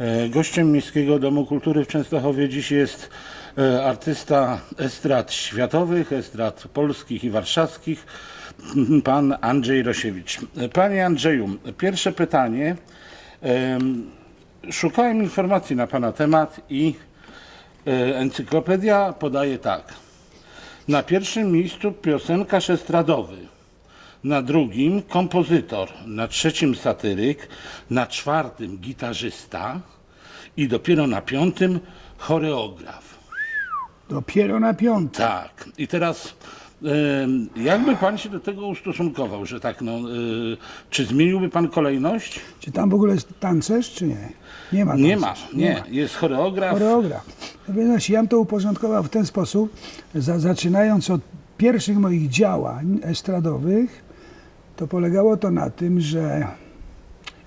E, Gościem Miejskiego Domu Kultury w Częstochowie dziś jest e, artysta estrad światowych, estrad polskich i warszawskich, pan Andrzej Rosiewicz. Panie Andrzeju, pierwsze pytanie. Em, Szukałem informacji na pana temat i e, encyklopedia podaje tak. Na pierwszym miejscu piosenkarz estradowy, na drugim kompozytor, na trzecim satyryk, na czwartym gitarzysta i dopiero na piątym choreograf. Dopiero na piątek. Tak. I teraz jakby pan się do tego ustosunkował, że tak, no, y, czy zmieniłby pan kolejność? Czy tam w ogóle jest tancerz, czy nie? Nie ma Nie ma, tancerza. nie. Jest choreograf. Choreograf. No więc ja bym to uporządkował w ten sposób, za, zaczynając od pierwszych moich działań estradowych, to polegało to na tym, że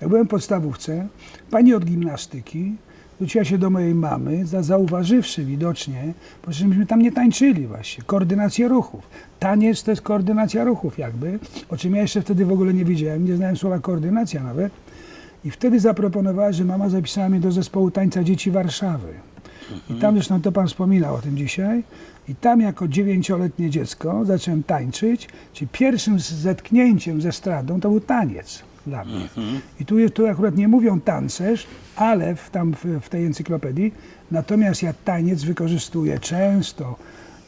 jak byłem w podstawówce, pani od gimnastyki zwróciła się do mojej mamy, za, zauważywszy widocznie, że myśmy tam nie tańczyli właśnie, koordynację ruchów. Taniec to jest koordynacja ruchów jakby, o czym ja jeszcze wtedy w ogóle nie wiedziałem, nie znałem słowa koordynacja nawet. I wtedy zaproponowała, że mama zapisała mnie do zespołu tańca dzieci Warszawy. I tam zresztą to pan wspominał o tym dzisiaj. I tam jako dziewięcioletnie dziecko zacząłem tańczyć, czyli pierwszym zetknięciem ze stradą to był taniec dla mnie. I tu, tu akurat nie mówią tancerz, ale w, tam w, w tej encyklopedii, natomiast ja taniec wykorzystuję często.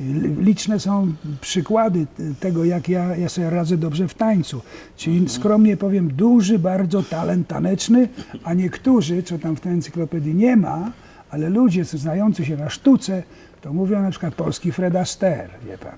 Li- Liczne są przykłady tego, jak ja, ja sobie radzę dobrze w tańcu. Czyli skromnie powiem, duży bardzo talent taneczny, a niektórzy, co tam w tej encyklopedii nie ma, ale ludzie znający się na sztuce, to mówią na przykład polski Fred Astaire, wie pan.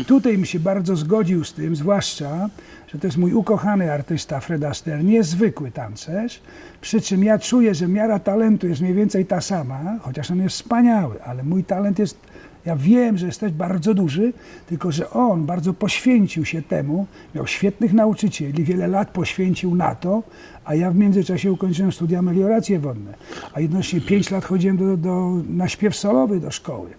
I tutaj mi się bardzo zgodził z tym, zwłaszcza, że to jest mój ukochany artysta Fred Astaire, niezwykły tancerz, przy czym ja czuję, że miara talentu jest mniej więcej ta sama, chociaż on jest wspaniały, ale mój talent jest ja wiem, że jest też bardzo duży, tylko że on bardzo poświęcił się temu, miał świetnych nauczycieli, wiele lat poświęcił na to, a ja w międzyczasie ukończyłem studia melioracji wodne, a jednocześnie 5 lat chodziłem do, do, na śpiew solowy do szkoły.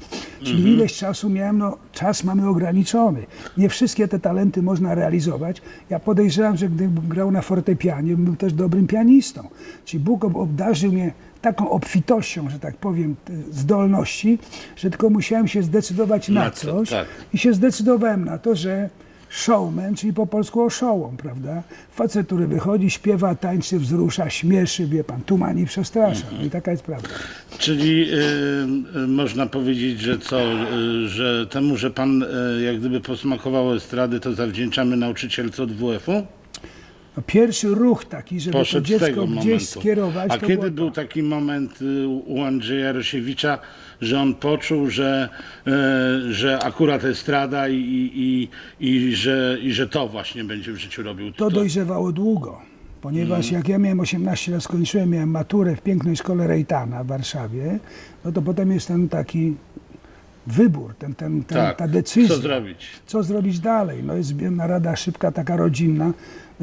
Czyli ileś czasu miałem, no czas mamy ograniczony. Nie wszystkie te talenty można realizować. Ja podejrzewam, że gdybym grał na fortepianie, bym był też dobrym pianistą. Czyli Bóg ob- obdarzył mnie taką obfitością, że tak powiem, zdolności, że tylko musiałem się zdecydować na, Na co, coś tak. i się zdecydowałem na to, że showman, czyli po polsku oszołom, prawda? Facet, który wychodzi, śpiewa, tańczy, wzrusza, śmieszy, wie pan, tumani, przestrasza. No I taka jest prawda. Czyli y, y, można powiedzieć, że co, y, że temu, że pan y, jak gdyby posmakował estrady, to zawdzięczamy nauczycielce od WF-u? No, pierwszy ruch taki, żeby Poszedł to dziecko momentu. gdzieś skierować, A kiedy był taki moment y, u Andrzeja Rosiewicza, że on poczuł, że, y, że akurat estrada i, i, i, i, że, i że to właśnie będzie w życiu robił? To dojrzewało długo, ponieważ jak ja miałem 18 lat, skończyłem, miałem maturę w pięknej szkole Rejtana w Warszawie, no to potem jest ten taki wybór, ten, ten, ten, tak. ta decyzja. Co zrobić? co zrobić dalej. No jest narada szybka, taka rodzinna.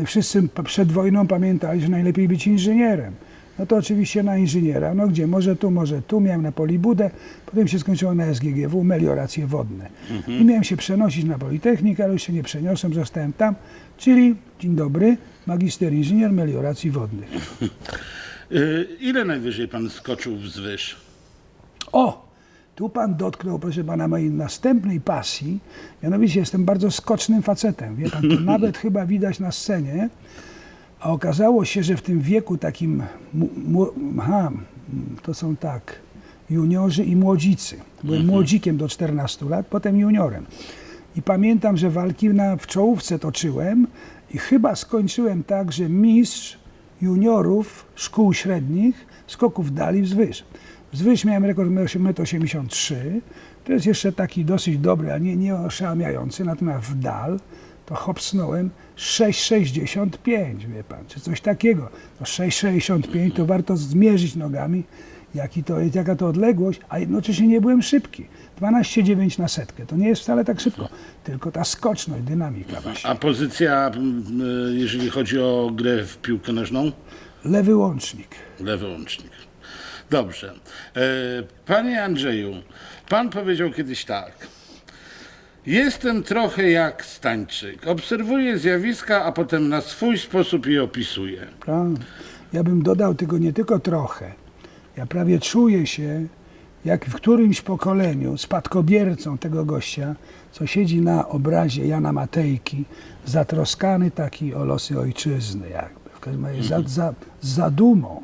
Wszyscy przed wojną pamiętali, że najlepiej być inżynierem. No to oczywiście na inżyniera. No gdzie? Może tu, może tu. Miałem na Polibudę, potem się skończyło na SGGW, melioracje wodne. I miałem się przenosić na Politechnikę, ale już się nie przeniosłem, zostałem tam. Czyli, dzień dobry, magister inżynier melioracji wodnych. Y, ile najwyżej pan skoczył wzwyż? O! Tu pan dotknął, proszę pana, mojej następnej pasji. Mianowicie jestem bardzo skocznym facetem. Wie pan, to nawet chyba widać na scenie. A okazało się, że w tym wieku takim, aha, to są tak, juniorzy i młodzicy. Byłem młodzikiem do 14 lat, potem juniorem. I pamiętam, że walki na, w czołówce toczyłem i chyba skończyłem tak, że mistrz juniorów szkół średnich skoków dali wzwyż. Wzwyż miałem rekord 1,83 m. To jest jeszcze taki dosyć dobry, a nie, nie oszałamiający. Natomiast w dal to hopsnąłem 6,65, wie pan, czy coś takiego. To 6,65 to warto zmierzyć nogami, jaki to jest, jaka to odległość, a jednocześnie nie byłem szybki. 12,9 na setkę. To nie jest wcale tak szybko, tylko ta skoczność, dynamika właśnie. A pozycja, mm, y, jeżeli chodzi o grę w piłkę nożną? Lewy łącznik. Lewy łącznik. Dobrze. E, Panie Andrzeju, pan powiedział kiedyś tak. Jestem trochę jak Stańczyk. Obserwuję zjawiska, a potem na swój sposób je opisuję. Ja bym dodał tego nie tylko trochę, Ja prawie czuję się, jak w którymś pokoleniu spadkobiercą tego gościa, co siedzi na obrazie Jana Matejki, zatroskany taki o losy ojczyzny jakby. W każdym razie za, za, zadumą.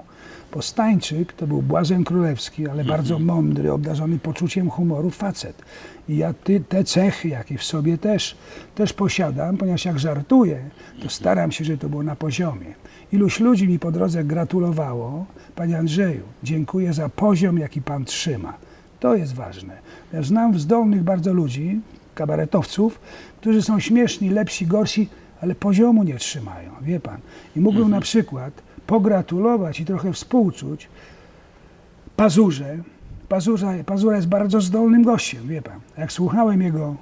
Postańczyk to był Błazen Królewski, ale bardzo mądry, obdarzony poczuciem humoru facet. I ja ty, te cechy, jakie w sobie też, też posiadam, ponieważ jak żartuję, to staram się, żeby to było na poziomie. Iluś ludzi mi po drodze gratulowało. Panie Andrzeju, dziękuję za poziom, jaki Pan trzyma. To jest ważne. Ja znam zdolnych bardzo ludzi, kabaretowców, którzy są śmieszni, lepsi, gorsi, ale poziomu nie trzymają, wie Pan. I mógłbym na przykład pogratulować i trochę współczuć Pazurze. Pazura, Pazura jest bardzo zdolnym gościem, wie Pan. Jak słuchałem jego,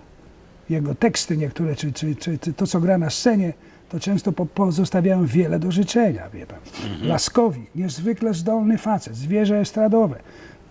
jego teksty niektóre, czy, czy, czy, czy to, co gra na scenie, to często po, pozostawiałem wiele do życzenia, wie Pan. Laskowik, niezwykle zdolny facet, zwierzę estradowe.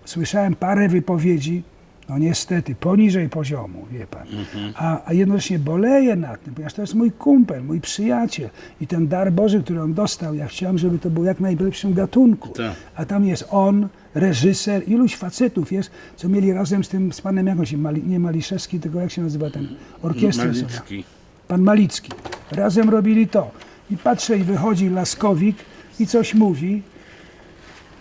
Słyszałem parę wypowiedzi, no niestety, poniżej poziomu, wie Pan. A, a jednocześnie boleję nad tym, ponieważ to jest mój kumpel, mój przyjaciel i ten dar Boży, który on dostał, ja chciałem, żeby to było jak najlepszym gatunku. Tak. A tam jest on, reżyser, iluś facetów jest, co mieli razem z tym, z panem jakoś, Mali, nie Maliszewski, tylko jak się nazywa ten orkiestra? sobie? Malicki. pan Malicki. Razem robili to. I patrzę i wychodzi Laskowik i coś mówi.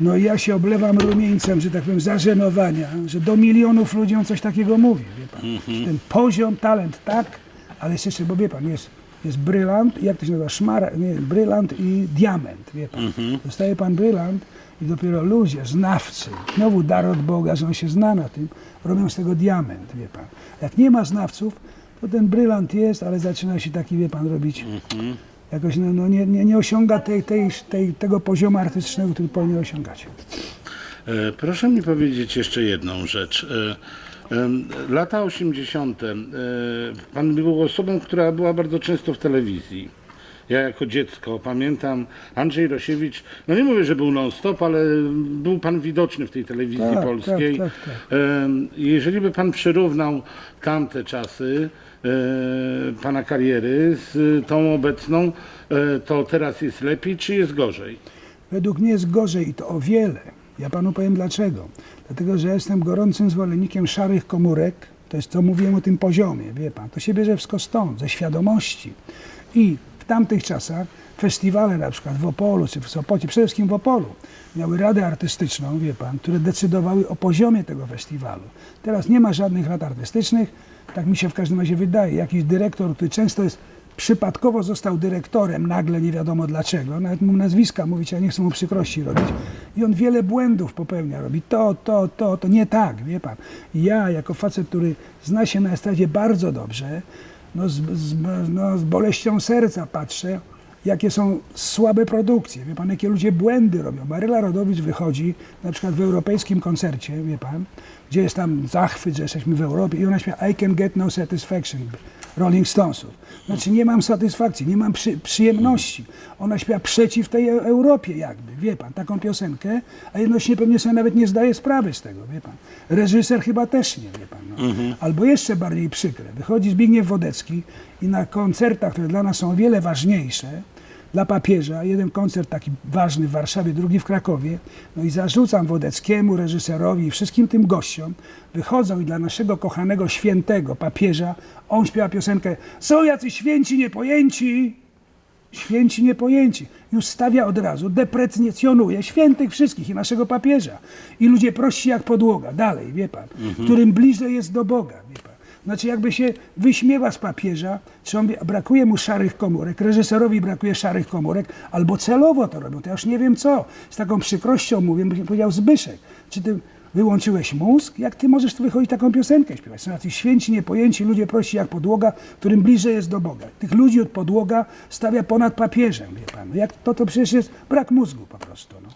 No i ja się oblewam rumieńcem, że tak powiem, zażenowania, że do milionów ludzi on coś takiego mówi, wie pan. Ten poziom, talent, tak, ale jest jeszcze, bo wie pan, jest, jest brylant, jak to się nazywa, szmara, nie, brylant i diament, wie pan. Dostaje pan brylant i dopiero ludzie, znawcy, znowu dar od Boga, że on się zna na tym, robią z tego diament, wie pan. Jak nie ma znawców, to ten brylant jest, ale zaczyna się taki, wie pan, robić jakoś no, no nie, nie, nie osiąga tej, tej, tej, tego poziomu artystycznego, który powinien osiągać. E, Proszę mi powiedzieć jeszcze jedną rzecz. E, Lata 80. e, Pan był osobą, która była bardzo często w telewizji. Ja jako dziecko pamiętam Andrzej Rosiewicz, no nie mówię, że był non-stop, ale był pan widoczny w tej telewizji Tak, polskiej. tak, tak, Em, Jeżeli by pan przyrównał tamte czasy e, pana kariery z tą obecną, e, to teraz jest lepiej czy jest gorzej? Według mnie jest gorzej i to o wiele. Ja panu powiem dlaczego. Dlatego, że jestem gorącym zwolennikiem szarych komórek. To jest, co mówiłem o tym poziomie, wie pan. To się bierze wszystko stąd, ze świadomości. I w tamtych czasach festiwale na przykład w Opolu czy w Sopocie, przede wszystkim w Opolu, miały radę artystyczną, wie pan, które decydowały o poziomie tego festiwalu. Teraz nie ma żadnych rad artystycznych, tak mi się w każdym razie wydaje. Jakiś dyrektor, który często jest przypadkowo został dyrektorem, nagle nie wiadomo dlaczego, nawet mu nazwiska mówić, a nie chcę mu przykrości robić. I on wiele błędów popełnia, robi to, to, to, to nie tak, wie pan. Ja, jako facet, który zna się na estradzie bardzo dobrze, no z, z, no z boleścią serca patrzę, jakie są słabe produkcje, wie pan, jakie ludzie błędy robią. Maryla Rodowicz wychodzi na przykład w europejskim koncercie, wie pan, gdzie jest tam zachwyt, że jesteśmy w Europie i ona śpiewa I can get no satisfaction, Rolling Stonesów. Znaczy nie mam satysfakcji, nie mam przy, przyjemności. Ona śpiewa przeciw tej Eu- Europie jakby, wie pan, taką piosenkę, a jednocześnie pewnie sobie nawet nie zdaje sprawy z tego, wie pan. Reżyser chyba też nie, wie pan. No. Albo jeszcze bardziej przykre, wychodzi Zbigniew Wodecki i na koncertach, które dla nas są o wiele ważniejsze, dla papieża, jeden koncert taki ważny w Warszawie, drugi w Krakowie. No i zarzucam Wodeckiemu, reżyserowi i wszystkim tym gościom, wychodzą i dla naszego kochanego świętego papieża, on śpiewa piosenkę Są jacyś święci niepojęci, święci niepojęci. Już stawia od razu, deprecjonuje świętych wszystkich i naszego papieża. I ludzie prości jak podłoga, dalej, wie pan, którym bliżej jest do Boga, wie pan. Znaczy jakby się wyśmiewa z papieża, czy on, brakuje mu szarych komórek, reżyserowi brakuje szarych komórek, albo celowo to robią, to ja już nie wiem co. Z taką przykrością mówię, powiedział Zbyszek, czy ty wyłączyłeś mózg? Jak ty możesz tu wychodzić taką piosenkę śpiewać? Są jacyś święci, niepojęci, ludzie prości jak podłoga, którym bliżej jest do Boga. Tych ludzi od podłoga stawia ponad papieżem, wie pan. Jak to, to przecież jest brak mózgu po prostu. No.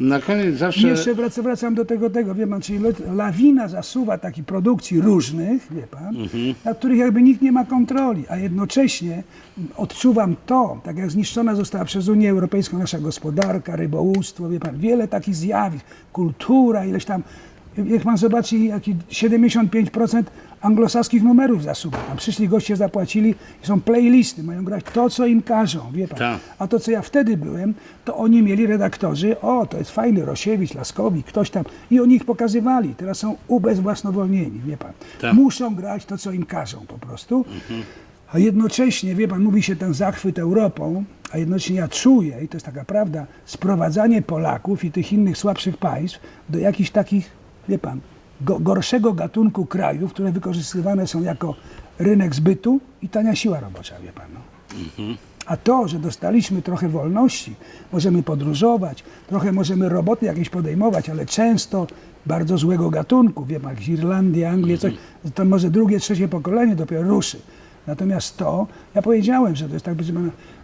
Na koniec I zawsze... jeszcze wracam, wracam do tego, tego, wie pan, czyli lawina zasuwa takich produkcji różnych, wie pan, nad których jakby nikt nie ma kontroli, a jednocześnie odczuwam to, tak jak zniszczona została przez Unię Europejską nasza gospodarka, rybołówstwo, wie pan, wiele takich zjawisk, kultura, ileś tam, jak pan zobaczy, jaki 75% anglosaskich numerów zasuwa. Tam przyszli goście, zapłacili i są playlisty, mają grać to, co im każą, wie pan. Tak. A to, co ja wtedy byłem, to oni mieli redaktorzy, o, to jest fajny, Rosiewicz, Laskowik, ktoś tam. I oni ich pokazywali. Teraz są ubezwłasnowolnieni, wie pan. Tak. Muszą grać to, co im każą po prostu. A jednocześnie, wie pan, mówi się ten zachwyt Europą, a jednocześnie ja czuję, i to jest taka prawda, sprowadzanie Polaków i tych innych słabszych państw do jakichś takich, wie pan, go, gorszego gatunku krajów, które wykorzystywane są jako rynek zbytu i tania siła robocza, wie pan. No. A to, że dostaliśmy trochę wolności, możemy podróżować, trochę możemy roboty jakieś podejmować, ale często bardzo złego gatunku, wiem, jak Irlandia, Anglia, coś, to może drugie, trzecie pokolenie dopiero ruszy. Natomiast to, ja powiedziałem, że to jest tak,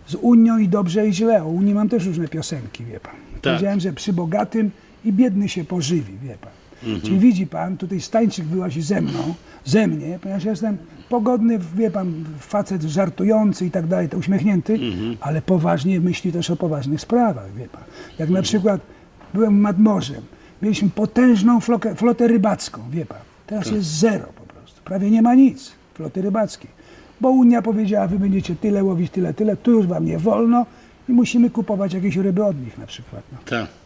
z Unią i dobrze i źle. O Unii mam też różne piosenki, wie pan. Powiedziałem, że przy bogatym i biedny się pożywi, wie pan. Czyli widzi pan, tutaj Stańczyk wyłazi ze mną, ze mnie, ponieważ ja jestem pogodny, wie pan, facet żartujący i tak dalej, to uśmiechnięty, ale poważnie myśli też o poważnych sprawach, wie pan. Jak na przykład byłem nad morzem, mieliśmy potężną flokę, flotę rybacką, wie pan. Teraz jest zero po prostu, prawie nie ma nic floty rybackiej. Bo Unia powiedziała, wy będziecie tyle łowić, tyle, tyle, tu już wam nie wolno i musimy kupować jakieś ryby od nich na przykład. No. Tak.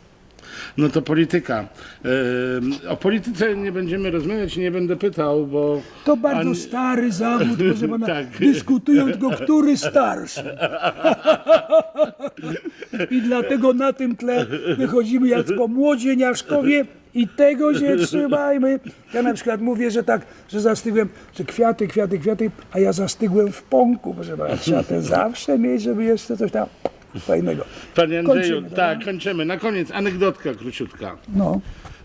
No to polityka. Yy, o polityce nie będziemy rozmawiać, nie będę pytał, bo... To bardzo An- stary zawód, proszę pana. Tak. Dyskutują tylko, który starszy. I dlatego na tym tle wychodzimy jako młodzieniaszkowie i tego się trzymajmy. Ja na przykład mówię, że tak, że zastygłem, że kwiaty, kwiaty, kwiaty, a ja zastygłem w pąku, proszę pana. Trzeba ten zawsze mieć, żeby jeszcze coś tam fajnego. Panie Andrzeju, Kończymy, tak, dobra? kończymy. Na koniec anegdotka króciutka. No.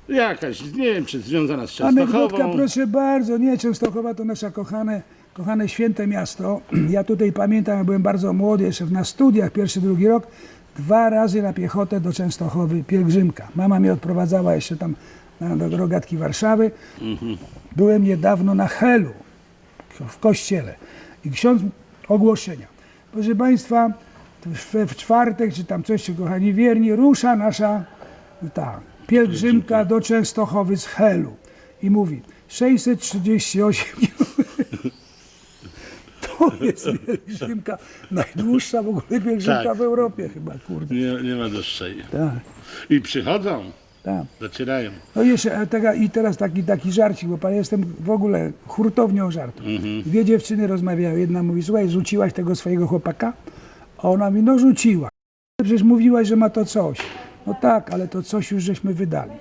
Jakaś, nie wiem, czy związana z Częstochową. Anegdotka, proszę bardzo, nie, Częstochowa to nasze kochane, kochane święte miasto. Ja tutaj pamiętam, jak byłem bardzo młody, jeszcze na studiach, pierwszy, drugi rok, dwa razy na piechotę do Częstochowy, pielgrzymka. Mama mnie odprowadzała jeszcze tam na, do rogatki Warszawy. Byłem niedawno na Helu, w kościele i ksiądz ogłoszenia. Proszę Państwa, w, w czwartek, czy tam coś, kochani wierni, rusza nasza ta, pielgrzymka do Częstochowy z Helu. I mówi, 638 km. To jest pielgrzymka, najdłuższa w ogóle pielgrzymka Tak. w Europie chyba, kurde. Nie, nie ma dłuższej. Tak, I przychodzą, tak. docierają. No jeszcze e, taka, i teraz taki, taki żarcik, bo pan jestem w ogóle hurtownią żartu. Dwie dziewczyny rozmawiają. Jedna mówi, słuchaj, rzuciłaś tego swojego chłopaka? A ona mi, no rzuciła. Przecież mówiłaś, że ma to coś. No tak, ale to coś już żeśmy wydali.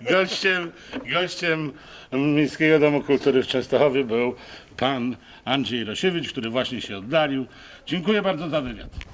Gościem, gościem Miejskiego Domu Kultury w Częstochowie był pan Andrzej Rosiewicz, który właśnie się oddalił. Dziękuję bardzo za wywiad.